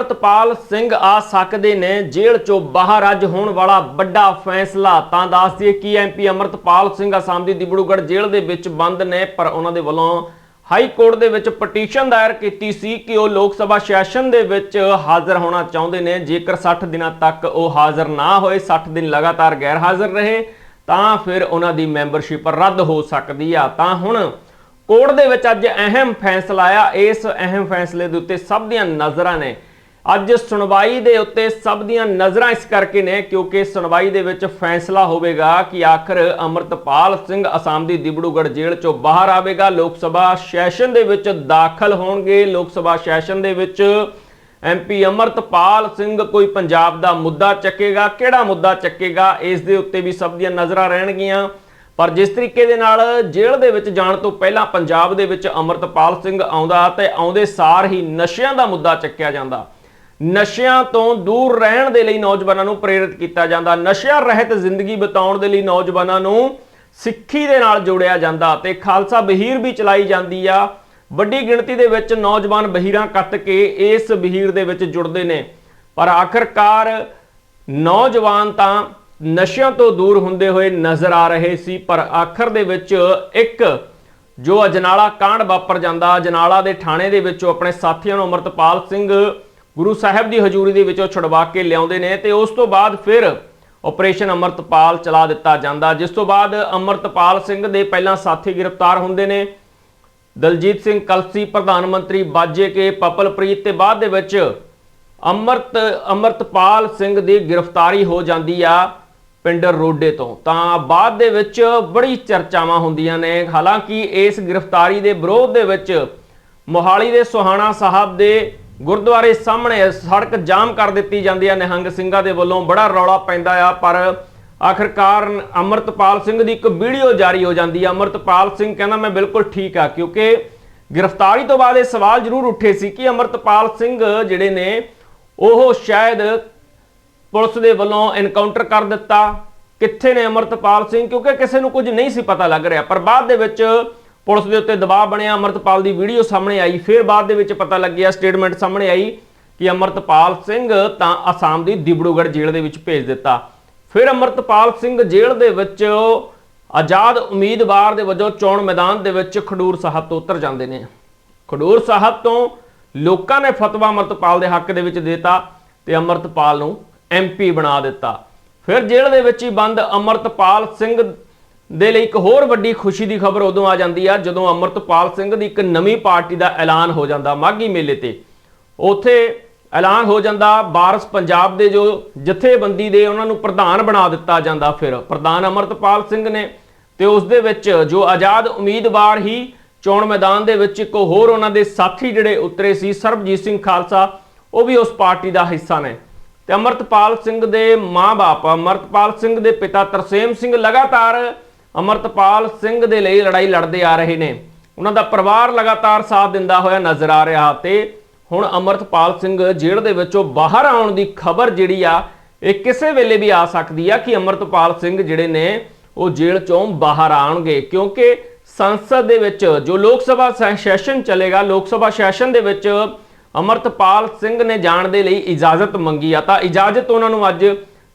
ਅਮਰਤਪਾਲ ਸਿੰਘ ਆ ਸਕਦੇ ਨੇ ਜੇਲ੍ਹ ਚੋਂ ਬਾਹਰ। ਅੱਜ ਹੋਣ ਵਾਲਾ ਵੱਡਾ ਫੈਸਲਾ। ਤਾਂ ਦੱਸ ਦਈਏ ਕਿ ਐਮਪੀ ਅਮਰਤਪਾਲ ਸਿੰਘ ਅਸਾਮ ਦੀ ਦਿਬੜੂਗੜ੍ਹ ਜੇਲ੍ਹ ਦੇ ਵਿੱਚ ਬੰਦ ਨੇ, ਪਰ ਉਹਨਾਂ ਦੇ ਵੱਲੋਂ ਹਾਈ ਕੋਰਟ ਦੇ ਵਿੱਚ ਪਟੀਸ਼ਨ ਦਾਇਰ ਕੀਤੀ ਸੀ ਕਿ ਉਹ ਲੋਕ ਸਭਾ ਸੈਸ਼ਨ ਦੇ ਵਿੱਚ ਹਾਜ਼ਰ ਹੋਣਾ ਚਾਹੁੰਦੇ ਨੇ। ਜੇਕਰ 60 ਦਿਨਾਂ ਤੱਕ ਉਹ ਹਾਜ਼ਰ ਨਾ ਹੋਏ 60 ਦਿਨ ਲਗਾਤਾਰ ਗੈਰ ਹਾਜ਼ਰ ਰਹੇ, ਤਾਂ ਫਿਰ ਉਹਨਾਂ ਦੀ ਮੈਂਬਰਸ਼ਿਪ ਰੱਦ ਹੋ ਸਕਦੀ ਆ। ਤਾਂ ਹੁਣ ਕੋਰਟ ਦੇ ਵਿੱਚ ਅੱਜ ਅਹਿਮ ਫੈਸਲਾ ਆਇਆ ਇਸ ਅਹਿਮ ਫੈਸਲੇ ਦੇ ਉੱਤੇ ਸਭ ਦੀਆਂ ਨਜ਼ਰਾਂ ਨੇ। ਅੱਜ ਸੁਣਵਾਈ ਦੇ ਉੱਤੇ ਸਭ ਦੀਆਂ ਨਜ਼ਰਾਂ ਇਸ ਕਰਕੇ ਨੇ ਕਿਉਂਕਿ ਸੁਣਵਾਈ ਦੇ ਵਿੱਚ ਫੈਸਲਾ ਹੋਵੇਗਾ ਕਿ ਆਖਰ ਅਮਰਤਪਾਲ ਸਿੰਘ ਅਸਾਮ ਦੀ ਦਿਬੜੂਗੜ੍ਹ ਜੇਲ੍ਹ ਚੋਂ ਬਾਹਰ ਆਵੇਗਾ। ਲੋਕ ਸਭਾ ਸੈਸ਼ਨ ਦੇ ਵਿੱਚ ਦਾਖਲ ਹੋਣਗੇ। ਲੋਕ ਸਭਾ ਸੈਸ਼ਨ ਦੇ ਵਿੱਚ ਐਮਪੀ ਅਮਰਤਪਾਲ ਸਿੰਘ ਕੋਈ ਪੰਜਾਬ ਦਾ ਮੁੱਦਾ ਚੱਕੇਗਾ। ਕਿਹੜਾ ਮੁੱਦਾ ਚੱਕੇਗਾ? ਇਸ ਦੇ ਉੱਤੇ ਵੀ ਸਭ ਦੀਆਂ ਨਜ਼ਰਾਂ ਰਹਿਣਗੀਆਂ। ਪਰ ਜਿਸ ਤਰੀਕੇ ਦੇ ਨਾਲ ਜੇਲ੍ਹ ਦੇ ਵਿੱਚ ਜਾਣ ਤੋਂ ਪਹਿਲਾਂ ਪੰਜਾਬ ਦੇ ਵਿੱਚ ਅਮਰਤਪਾਲ ਸਿੰਘ ਆਉਂਦਾ ਤੇ ਆਉਂਦੇ ਸਾਰ ਹੀ ਨਸ਼ਿਆਂ ਦਾ ਮੁੱਦਾ ਚੱਕਿਆ ਜਾਂਦਾ। ਨਸ਼ਿਆਂ ਤੋਂ ਦੂਰ ਰਹਿਣ ਦੇ ਲਈ ਨੌਜਵਾਨਾਂ ਨੂੰ ਪ੍ਰੇਰਿਤ ਕੀਤਾ ਜਾਂਦਾ। ਨਸ਼ਿਆਂ ਰਹਿਤ ਜ਼ਿੰਦਗੀ ਬਿਤਾਉਣ ਦੇ ਲਈ ਨੌਜਵਾਨਾਂ ਨੂੰ ਸਿੱਖੀ ਦੇ ਨਾਲ ਜੋੜਿਆ ਜਾਂਦਾ ਤੇ ਖਾਲਸਾ ਬਹੀਰ ਵੀ ਚਲਾਈ ਜਾਂਦੀ ਆ। ਵੱਡੀ ਗਿਣਤੀ ਦੇ ਵਿੱਚ ਨੌਜਵਾਨ ਬਹੀਰਾਂ ਕੱਟ ਕੇ ਇਸ ਬਹੀਰ ਦੇ ਵਿੱਚ ਜੁੜਦੇ ਨੇ। ਪਰ ਆਖਰਕਾਰ ਨੌਜਵਾਨ ਤਾਂ ਨਸ਼ਿਆਂ ਤੋਂ ਦੂਰ ਹੁੰਦੇ ਹੋਏ ਨਜ਼ਰ ਆ ਰਹੇ ਸੀ, ਪਰ ਆਖਰ ਦੇ ਵਿੱਚ ਇੱਕ ਜੋ ਅਜਨਾਲਾ ਕਾਂਡ ਵਾਪਰ ਜਾਂਦਾ, ਅਜਨਾਲਾ ਦੇ ਥਾਣੇ ਦੇ ਵਿੱਚੋਂ ਆਪਣੇ ਸਾਥੀਆਂ ਨੂੰ ਅਮਰਤਪਾਲ ਸਿੰਘ ਗੁਰੂ ਸਾਹਿਬ ਦੀ ਹਜ਼ੂਰੀ ਦੇ ਵਿੱਚੋਂ ਛੁਡਵਾ ਕੇ ਲਿਆਉਂਦੇ ਨੇ ਤੇ ਉਸ ਤੋਂ ਬਾਅਦ ਫਿਰ ਆਪਰੇਸ਼ਨ ਅਮਰਤਪਾਲ ਚਲਾ ਦਿੱਤਾ ਜਾਂਦਾ, ਜਿਸ ਤੋਂ ਬਾਅਦ ਅਮਰਤਪਾਲ ਸਿੰਘ ਦੇ ਪਹਿਲਾਂ ਸਾਥੀ ਗ੍ਰਿਫਤਾਰ ਹੁੰਦੇ ਨੇ। ਦਲਜੀਤ ਸਿੰਘ ਕਲਸੀ, ਪ੍ਰਧਾਨ ਮੰਤਰੀ ਬਾਜੇ ਕੇ ਪਪਲਪ੍ਰੀਤ ਤੇ ਬਾਅਦ ਦੇ ਵਿੱਚ ਅਮਰਤ, ਅਮਰਤਪਾਲ ਸਿੰਘ ਦੀ ਗ੍ਰਿਫਤਾਰੀ ਹੋ ਜਾਂਦੀ ਆ ਪਿੰਡ ਰੋਡੇ ਤੋਂ। ਤਾਂ ਬਾਅਦ ਦੇ ਵਿੱਚ ਬੜੀ ਚਰਚਾਵਾਂ ਹੁੰਦੀਆਂ ਨੇ। ਹਾਲਾਂਕਿ ਇਸ ਗ੍ਰਿਫਤਾਰੀ ਦੇ ਵਿਰੋਧ ਦੇ ਵਿੱਚ ਮੋਹਾਲੀ ਦੇ ਸੁਹਾਣਾ ਸਾਹਿਬ ਦੇ ਗੁਰਦੁਆਰੇ ਸਾਹਮਣੇ ਸੜਕ ਜਾਮ ਕਰ ਦਿੱਤੀ ਜਾਂਦੀ ਹੈ ਨਿਹੰਗ ਸਿੰਘਾਂ ਦੇ ਵੱਲੋਂ ਬੜਾ ਰੌਲਾ ਪੈਂਦਾ ਆ, ਪਰ ਆਖਰਕਾਰ ਅਮਰਤਪਾਲ ਸਿੰਘ ਦੀ ਇੱਕ ਵੀਡੀਓ ਜਾਰੀ ਹੋ ਜਾਂਦੀ ਹੈ ਅਮਰਤਪਾਲ ਸਿੰਘ ਕਹਿੰਦਾ, ਮੈਂ ਬਿਲਕੁਲ ਠੀਕ ਆ। ਕਿਉਂਕਿ ਗ੍ਰਿਫਤਾਰੀ ਤੋਂ ਬਾਅਦ ਇਹ ਸਵਾਲ ਜ਼ਰੂਰ ਉੱਠੇ ਸੀ ਕਿ ਅਮਰਤਪਾਲ ਸਿੰਘ ਜਿਹੜੇ ਨੇ, ਉਹ ਸ਼ਾਇਦ ਪੁਲਿਸ ਦੇ ਵੱਲੋਂ ਐਨਕਾਊਂਟਰ ਕਰ ਦਿੱਤਾ। ਕਿੱਥੇ ਨੇ ਅਮਰਤਪਾਲ ਸਿੰਘ? ਕਿਉਂਕਿ ਕਿਸੇ ਨੂੰ ਕੁਝ ਨਹੀਂ ਸੀ ਪਤਾ ਲੱਗ ਰਿਹਾ। ਪਰ ਬਾਅਦ ਦੇ ਵਿੱਚ ਪੁਲਿਸ ਦੇ ਉੱਤੇ ਦਬਾਅ ਬਣਿਆ, ਅਮਰਤਪਾਲ ਦੀ ਵੀਡੀਓ ਸਾਹਮਣੇ ਆਈ। ਫਿਰ ਬਾਅਦ ਦੇ ਵਿੱਚ ਪਤਾ ਲੱਗਿਆ, ਸਟੇਟਮੈਂਟ ਸਾਹਮਣੇ ਆਈ ਕਿ ਅਮਰਤਪਾਲ ਸਿੰਘ ਤਾਂ ਅਸਾਮ ਦੀ ਦਿਬੜੂਗੜ੍ਹ ਜੇਲ੍ਹ ਦੇ ਵਿੱਚ ਭੇਜ ਦਿੱਤਾ। ਫਿਰ ਅਮਰਤਪਾਲ ਸਿੰਘ ਜੇਲ੍ਹ ਦੇ ਵਿੱਚ ਆਜ਼ਾਦ ਉਮੀਦਵਾਰ ਦੇ ਵਜੋਂ ਚੋਣ ਮੈਦਾਨ ਦੇ ਵਿੱਚ ਖਡੂਰ ਸਾਹਿਬ ਤੋਂ ਉਤਰ ਜਾਂਦੇ ਨੇ। ਖਡੂਰ ਸਾਹਿਬ ਤੋਂ ਲੋਕਾਂ ਨੇ ਫਤਵਾ ਅਮਰਤਪਾਲ ਦੇ ਹੱਕ ਦੇ ਵਿੱਚ ਦਿੱਤਾ ਤੇ ਅਮਰਤਪਾਲ ਨੂੰ ਐਮਪੀ ਬਣਾ ਦਿੱਤਾ। ਫਿਰ ਜੇਲ੍ਹ ਦੇ ਵਿੱਚ ਹੀ ਬੰਦ ਅਮਰਤਪਾਲ ਸਿੰਘ ਦੇ ਲਈ ਇੱਕ ਹੋਰ ਵੱਡੀ ਖੁਸ਼ੀ ਦੀ ਖਬਰ ਉਦੋਂ ਆ ਜਾਂਦੀ ਆ ਜਦੋਂ ਅਮਰਤਪਾਲ ਸਿੰਘ ਦੀ ਇੱਕ ਨਵੀਂ ਪਾਰਟੀ ਦਾ ਐਲਾਨ ਹੋ ਜਾਂਦਾ ਮਾਗੀ ਮੇਲੇ ਤੇ। ਉੱਥੇ ਐਲਾਨ ਹੋ ਜਾਂਦਾ, ਬਾਰਸ ਪੰਜਾਬ ਦੇ ਜੋ ਜਥੇਬੰਦੀ ਦੇ ਉਹਨਾਂ ਨੂੰ ਪ੍ਰਧਾਨ ਬਣਾ ਦਿੱਤਾ ਜਾਂਦਾ ਫਿਰ। ਪ੍ਰਧਾਨ ਅਮਰਤਪਾਲ ਸਿੰਘ ਨੇ ਤੇ ਉਸ ਦੇ ਵਿੱਚ ਜੋ ਆਜ਼ਾਦ ਉਮੀਦਵਾਰ ਹੀ ਚੋਣ ਮੈਦਾਨ ਦੇ ਵਿੱਚ ਇੱਕ ਹੋਰ ਉਹਨਾਂ ਦੇ ਸਾਥੀ ਜਿਹੜੇ ਉਤਰੇ ਸੀ, ਸਰਬਜੀਤ ਸਿੰਘ ਖਾਲਸਾ, ਉਹ ਵੀ ਉਸ ਪਾਰਟੀ ਦਾ ਹਿੱਸਾ ਨੇ। ਤੇ ਅਮਰਤਪਾਲ ਸਿੰਘ ਦੇ ਮਾਂ-ਬਾਪ, ਅਮਰਤਪਾਲ ਸਿੰਘ ਦੇ ਪਿਤਾ ਤਰਸੇਮ ਸਿੰਘ ਲਗਾਤਾਰ ਅਮਰਤਪਾਲ ਸਿੰਘ ਦੇ ਲਈ ਲੜਾਈ ਲੜਦੇ ਆ ਰਹੇ ਨੇ। ਉਹਨਾਂ ਦਾ ਪਰਿਵਾਰ ਲਗਾਤਾਰ ਸਾਥ ਦਿੰਦਾ ਹੋਇਆ ਨਜ਼ਰ ਆ ਰਿਹਾ ਤੇ ਹੁਣ ਅਮਰਤਪਾਲ ਸਿੰਘ ਜੇਲ੍ਹ ਦੇ ਵਿੱਚੋਂ ਬਾਹਰ ਆਉਣ ਦੀ ਖਬਰ ਜਿਹੜੀ ਆ, ਇਹ ਕਿਸੇ ਵੇਲੇ ਵੀ ਆ ਸਕਦੀ ਆ ਕਿ ਅਮਰਤਪਾਲ ਸਿੰਘ ਜਿਹੜੇ ਨੇ, ਉਹ ਜੇਲ੍ਹ ਚੋਂ ਬਾਹਰ ਆਉਣਗੇ। ਕਿਉਂਕਿ ਸੰਸਦ ਦੇ ਵਿੱਚ ਜੋ ਲੋਕ ਸਭਾ ਸੈ- ਸੈਸ਼ਨ ਚੱਲੇਗਾ, ਲੋਕ ਸਭਾ ਸੈਸ਼ਨ ਦੇ ਵਿੱਚ ਅਮਰਤਪਾਲ ਸਿੰਘ ਨੇ ਜਾਣ ਦੇ ਲਈ ਇਜਾਜ਼ਤ ਮੰਗੀ ਆ। ਤਾਂ ਇਜਾਜ਼ਤ ਉਹਨਾਂ ਨੂੰ ਅੱਜ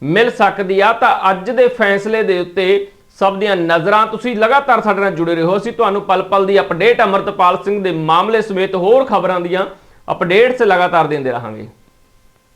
ਮਿਲ ਸਕਦੀ ਆ। ਤਾਂ ਅੱਜ ਦੇ ਫੈਸਲੇ ਦੇ ਉੱਤੇ ਸਭ ਦੀਆਂ ਨਜ਼ਰਾਂ ਤੁਸੀਂ ਲਗਾਤਾਰ ਸਾਡੇ ਨਾਲ ਜੁੜੇ ਰਹੋ। ਅਸੀਂ ਤੁਹਾਨੂੰ ਪਲ ਪਲ ਦੀ ਅਪਡੇਟ ਅਮਰਤਪਾਲ ਸਿੰਘ ਦੇ ਮਾਮਲੇ ਸਮੇਤ ਹੋਰ ਖਬਰਾਂ ਦੀਆਂ ਅਪਡੇਟਸ ਲਗਾਤਾਰ ਦਿੰਦੇ ਰਹਾਂਗੇ।